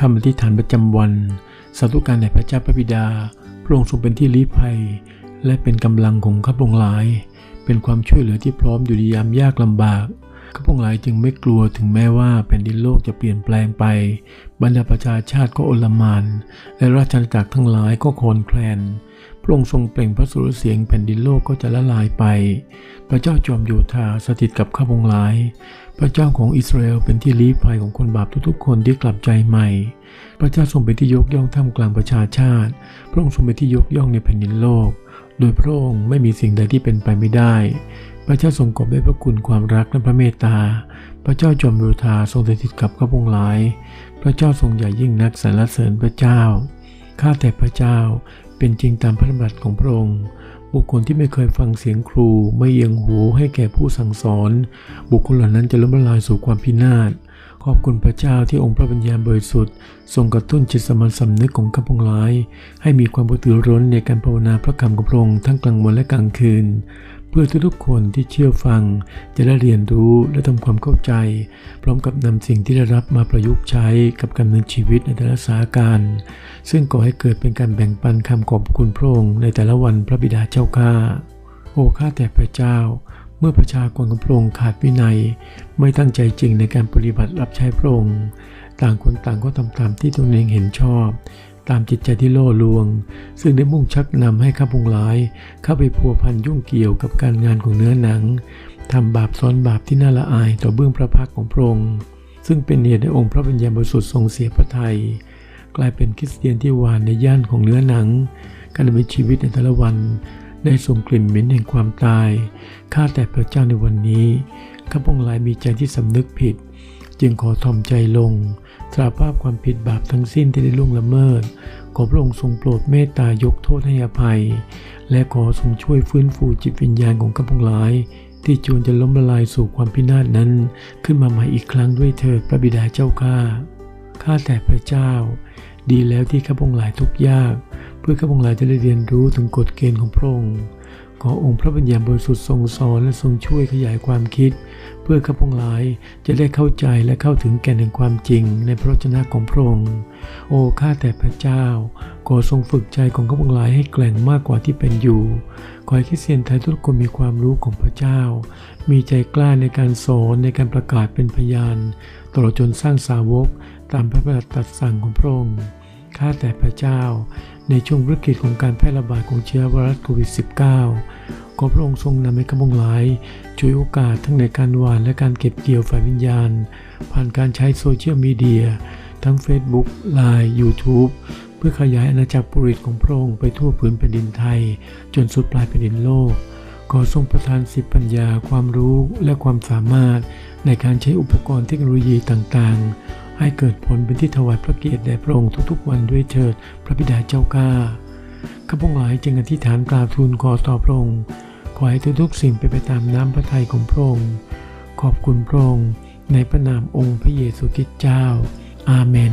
คำอธิษฐานประจำวันสาธุการแด่พระเจ้าพระบิดา พระองค์ทรงเป็นที่ลี้ภัย และเป็นกำลังของข้าพงหลาย เป็นความช่วยเหลือที่พร้อมอยู่ในยามยากลำบากข้าพงหลายจึงไม่กลัวถึงแม้ว่าแผ่นดินโลกจะเปลี่ยนแปลงไป บรรดาประชาชาติก็โอลมาน และราชอาณาจักรทั้งหลายก็โคลนแคลน ระองค์ทรงเปล่งพระสุรเสียงแผ่นดินโลกก็จะละลายไป พระเจ้าจอมโยธาสถิตกับข้าพงหลาย พระเจ้าของอิสราเอลเป็นที่ลี้ภัยของคนบาปทุกๆ คนที่กลับใจใหม่ พระเจ้าทรงเป็นที่ยกย่องท่ามกลางประชาชาติ พระองค์ทรงเป็นที่ยกย่องในแผ่นดินโลก โดยพระองค์ไม่มีสิ่งใดที่เป็นไปไม่ได้ พระเจ้าทรงกอบด้วยพระคุณความรักและพระเมตตา พระเจ้าจอมโยธาทรงสถิตกับข้าพงหลาย พระเจ้าทรงใหญ่ยิ่งนักสรรเสริญพระเจ้าข้าแต่พระเจ้า เป็นจริงตามพระดำรัสของพระองค์ บุคคลที่ไม่เคยฟังเสียงครู ไม่เอียงหูให้แก่ผู้สั่งสอน บุคคลเหล่านั้นจะล้มละลายสู่ความพินาศขอบคุณพระเจ้าที่องค์พระปัญญาบริสุทธิ์ทรงกระตุ้นจิตสมัญสำนึกของข้าพงหลาย ให้มีความประตือร้นในการภาวนาพระคำของพระองค์ทั้งกลางวันและกลางคืน พื่อทุกๆคนที่เชื่อฟัง จะได้เรียนรู้และทำความเข้าใจ พร้อมกับนำสิ่งที่ได้รับมาประยุกต์ใช้กับการดำเนินชีวิตในแต่ละสถานการณ์ซึ่งก่อให้เกิดเป็นการแบ่งปันคำขอบคุณพระองค์ในแต่ละวันพระบิดาเจ้าข้าโอ้ข้าแต่พระเจ้าเมื่อประชากรของพระองค์ขาดวินัย ไม่ตั้งใจจริงในการปฏิบัติรับใช้พระองค์ ต่างคนต่างก็ทำตามที่ตนเองเห็นชอบ ตามจิตใจที่ล่อลวง ซึ่งได้มุ่งชักนำให้ข้าพงหลาย เข้าไปพัวพันยุ่งเกี่ยวกับการงานของเนื้อหนังทำบาปซ้อนบาปที่น่าละอายต่อเบื้องพระพักของพระองค์ซึ่งเป็นเหตุให้องค์พระปัญญาบริสุทธิ์ทรงเสียพระทัยกลายเป็นคริสเตียนที่หวานในย่านของเนื้อหนัง การดำเนินชีวิตในแต่ละวัน ได้ส่งกลิ่นเหม็นแห่งความตาย ข้าแต่พระเจ้าในวันนี้ข้าพงหลายมีใจที่สำนึกผิด จึงขอทอมใจลง สารภาพความผิดบาปทั้งสิ้นที่ได้ล่วงละเมิด ขอพระองค์ทรงโปรดเมตตายกโทษให้อภัย และขอทรงช่วยฟื้นฟูจิตวิญญาณของข้าพงหลาย ที่จวนจะล้มละลายสู่ความพินาศนั้น ขึ้นมาใหม่อีกครั้งด้วยเถิดพระบิดาเจ้าข้าข้าแต่พระเจ้า ดีแล้วที่ข้าพงหลายทุกยาก เพื่อข้าพงหลายจะได้เรียนรู้ถึงกฎเกณฑ์ของพระองค์ ขอองค์พระปัญญาบริสุทธิ์ทรงสอนและทรงช่วยขยายความคิด เพื่อข้าพงหลายจะได้เข้าใจและเข้าถึงแก่นแห่งความจริงในพระวจนะของพระองค์ โอ้ข้าแต่พระเจ้า ขอทรงฝึกใจของข้าพงหลายให้แกร่งมากกว่าที่เป็นอยู่ ขอให้คริสเตียนไทยทุกคนมีความรู้ของพระเจ้า มีใจกล้าในการสอนในการประกาศเป็นพยาน ตลอดจนสร้างสาวกตามพระประตัดสั่งของพระองค์ ข้าแต่พระเจ้า ในช่วงวิกฤตของการแพร่ระบาดของเชื้อไวรัสโควิด -19 ขอพระองค์ทรงนำให้ข้าพงหลาย ช่วยโอกาสทั้งในการหวานและการเก็บเกี่ยวฝ่ายวิญญาณ ผ่านการใช้โซเชียลมีเดีย ทั้ง Facebook, Line, YouTube เพื่อขยายอาณาจักรปุริตของพระองค์ไปทั่วพื้นแผ่นดินไทย จนสุดปลายแผ่นดินโลกขอทรงประทานสิทธิปัญญาความรู้และความสามารถในการใช้อุปกรณ์เทคโนโลยีต่างๆ ให้เกิดผลเป็นที่ถวายพระเกียรติแด่พระองค์ทุกๆ วันด้วยเถิดพระบิดาเจ้าข้าข้าพงหลายจึงอธิษฐานกราบทูลขอต่อพระองค์ขอให้ทุกๆสิ่งเป็นไปตามน้ำพระทัยของพระองค์ขอบคุณพระองค์ในพระนามองค์พระเยซูคริสต์เจ้า อาเมน